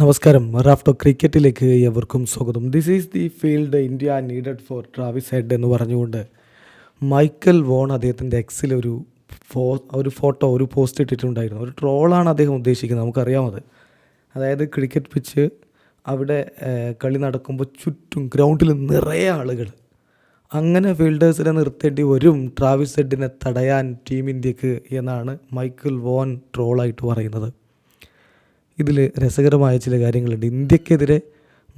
നമസ്കാരം. റാഫ്റ്റോ ക്രിക്കറ്റിലേക്ക് എവർക്കും സ്വാഗതം. This is the field India needed for Travis Head എന്ന് പറഞ്ഞുകൊണ്ട് മൈക്കൽ വോൺ അദ്ദേഹത്തിന്റെ എക്സിൽ ഒരു ഫോ ഒരു ഫോട്ടോ ഒരു പോസ്റ്റ് ഇട്ടിട്ടുണ്ടായിരുന്നു. ഒരു ട്രോളാണ് അദ്ദേഹം ഉദ്ദേശിക്കുന്നത്. നമുക്കറിയാമത് അതായത് ക്രിക്കറ്റ് പിച്ച് അവിടെ കളി നടക്കുമ്പോൾ ചുറ്റും ഗ്രൗണ്ടിൽ നിറയെ ആളുകൾ. അങ്ങനെ ഫീൽഡേഴ്സിനെ നിർത്തേണ്ടി വരും ട്രാവിസ് ഹെഡിനെ തടയാൻ ടീം ഇന്ത്യയ്ക്ക് എന്നാണ് മൈക്കിൾ വോൺ ട്രോളായിട്ട് പറയുന്നത്. ഇതിൽ രസകരമായ ചില കാര്യങ്ങളുണ്ട്. ഇന്ത്യക്കെതിരെ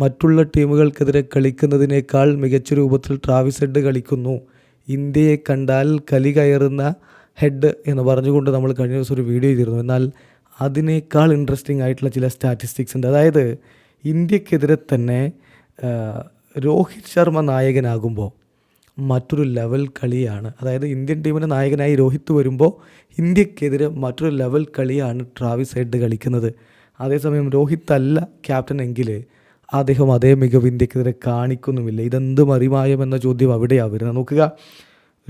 മറ്റുള്ള ടീമുകൾക്കെതിരെ കളിക്കുന്നതിനേക്കാൾ മികച്ച രൂപത്തിൽ ട്രാവിസ് ഹെഡ് കളിക്കുന്നു. ഇന്ത്യയെ കണ്ടാൽ കലി കയറുന്ന ഹെഡ് എന്ന് പറഞ്ഞുകൊണ്ട് നമ്മൾ കഴിഞ്ഞ ദിവസം ഒരു വീഡിയോ ചെയ്തിരുന്നു. എന്നാൽ അതിനേക്കാൾ ഇൻട്രസ്റ്റിംഗ് ആയിട്ടുള്ള ചില സ്റ്റാറ്റിസ്റ്റിക്സ് ഉണ്ട്. അതായത് ഇന്ത്യക്കെതിരെ തന്നെ രോഹിത് ശർമ്മ നായകനാകുമ്പോൾ മറ്റൊരു ലെവൽ കളിയാണ്. അതായത് ഇന്ത്യൻ ടീമിന്റെ നായകനായി രോഹിത് വരുമ്പോൾ ഇന്ത്യക്കെതിരെ മറ്റൊരു ലെവൽ കളിയാണ് ട്രാവിസ് ഹെഡ് കളിക്കുന്നത്. അതേസമയം രോഹിത് അല്ല ക്യാപ്റ്റൻ എങ്കിൽ അദ്ദേഹം അതേ മികവ് ഇന്ത്യക്കെതിരെ കാണിക്കുന്നുമില്ല. ഇതെന്ത് മറിമായം എന്ന ചോദ്യം അവിടെയാണ് വരുന്നത്. നോക്കുക.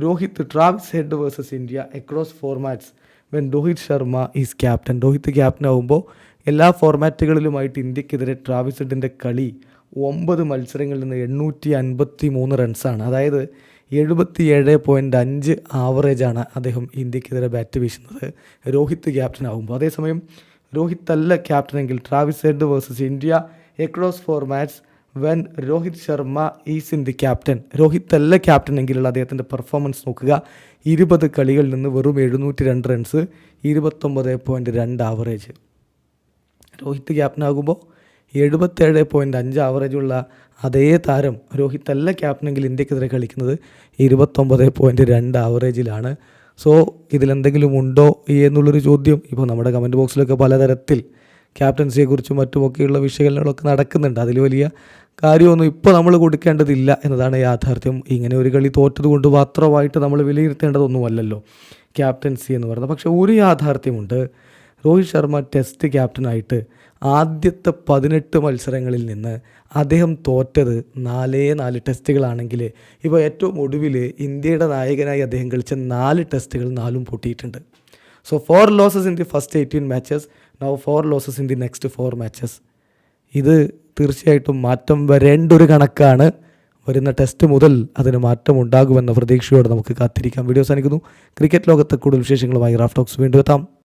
Rohit Travis Head versus India across formats when Rohit Sharma is captain Rohit captain ആകുമ്പോൾ എല്ലാ ഫോർമാറ്റുകളിലുമായിട്ട് ഇന്ത്യക്കെതിരെ ട്രാവിസ് ഹെഡിന്റെ കളി ഒമ്പത് മത്സരങ്ങളിൽ നിന്ന് എണ്ണൂറ്റി അൻപത്തി മൂന്ന് റൺസാണ് അതായത് എഴുപത്തി ഏഴ് പോയിന്റ് അഞ്ച് ആവറേജാണ് അദ്ദേഹം ഇന്ത്യക്കെതിരെ ബാറ്റ് വീശുന്നത്. രോഹിത് ക്യാപ്റ്റൻ ആകുമ്പോൾ അതേസമയം രോഹിത് അല്ല ക്യാപ്റ്റനെങ്കിൽ Travis Head versus India across four match when Rohit Sharma is in the captain Rohit അല്ല ക്യാപ്റ്റൻ എങ്കിലുള്ള അദ്ദേഹത്തിന്റെ പെർഫോമൻസ് നോക്കുക. ഇരുപത് കളികളിൽ നിന്ന് വെറും എഴുന്നൂറ്റി രണ്ട് റൺസ് ഇരുപത്തൊമ്പത് പോയിന്റ് രണ്ട് ആവറേജ് രോഹിത് ക്യാപ്റ്റനാകുമ്പോൾ എഴുപത്തേഴ് പോയിന്റ് അഞ്ച് ആവറേജുള്ള അതേ താരം രോഹിത് അല്ല ക്യാപ്റ്റനെങ്കിൽ ഇന്ത്യക്കെതിരെ കളിക്കുന്നത് ഇരുപത്തൊമ്പത് പോയിന്റ് രണ്ട് ആവറേജിലാണ് സോ ഇതിലെന്തെങ്കിലും ഉണ്ടോ എന്നുള്ളൊരു ചോദ്യം ഇപ്പോൾ നമ്മുടെ കമന്റ് ബോക്സിലൊക്കെ പലതരത്തിൽ ക്യാപ്റ്റൻസിയെക്കുറിച്ചും മറ്റുമൊക്കെയുള്ള വിശകലനങ്ങളൊക്കെ നടക്കുന്നുണ്ട്. അതിൽ വലിയ കാര്യമൊന്നും ഇപ്പോൾ നമ്മൾ കൊടുക്കേണ്ടതില്ല എന്നതാണ് യാഥാർത്ഥ്യം. ഇങ്ങനെ ഒരു കളി തോറ്റത് കൊണ്ട് മാത്രമായിട്ട് നമ്മൾ വിലയിരുത്തേണ്ടതൊന്നുമല്ലല്ലോ ക്യാപ്റ്റൻസി എന്ന് പറയുന്നത്. പക്ഷേ ഒരു യാഥാർത്ഥ്യമുണ്ട്. രോഹിത് ശർമ്മ ടെസ്റ്റ് ക്യാപ്റ്റനായിട്ട് ആദ്യത്തെ പതിനെട്ട് മത്സരങ്ങളിൽ നിന്ന് അദ്ദേഹം തോറ്റത് നാലേ നാല് ടെസ്റ്റുകളാണെങ്കിൽ ഇപ്പോൾ ഏറ്റവും ഒടുവിൽ ഇന്ത്യയുടെ നായകനായി അദ്ദേഹം കളിച്ച നാല് ടെസ്റ്റുകൾ നാലും പൊട്ടിയിട്ടുണ്ട്. So four losses in the first eighteen matches now four losses in the next four matches ഇത് തീർച്ചയായിട്ടും മാറ്റം വരേണ്ട ഒരു കണക്കാണ്. വരുന്ന ടെസ്റ്റ് മുതൽ അതിന് മാറ്റം ഉണ്ടാകുമെന്ന പ്രതീക്ഷയോടെ നമുക്ക് കാത്തിരിക്കാം. വീഡിയോ സാധിക്കുന്നു ക്രിക്കറ്റ് ലോകത്തെ കൂടുതൽ വിശേഷങ്ങളുമായി റാഫ് ടോക്സ് വീണ്ടും എത്താം.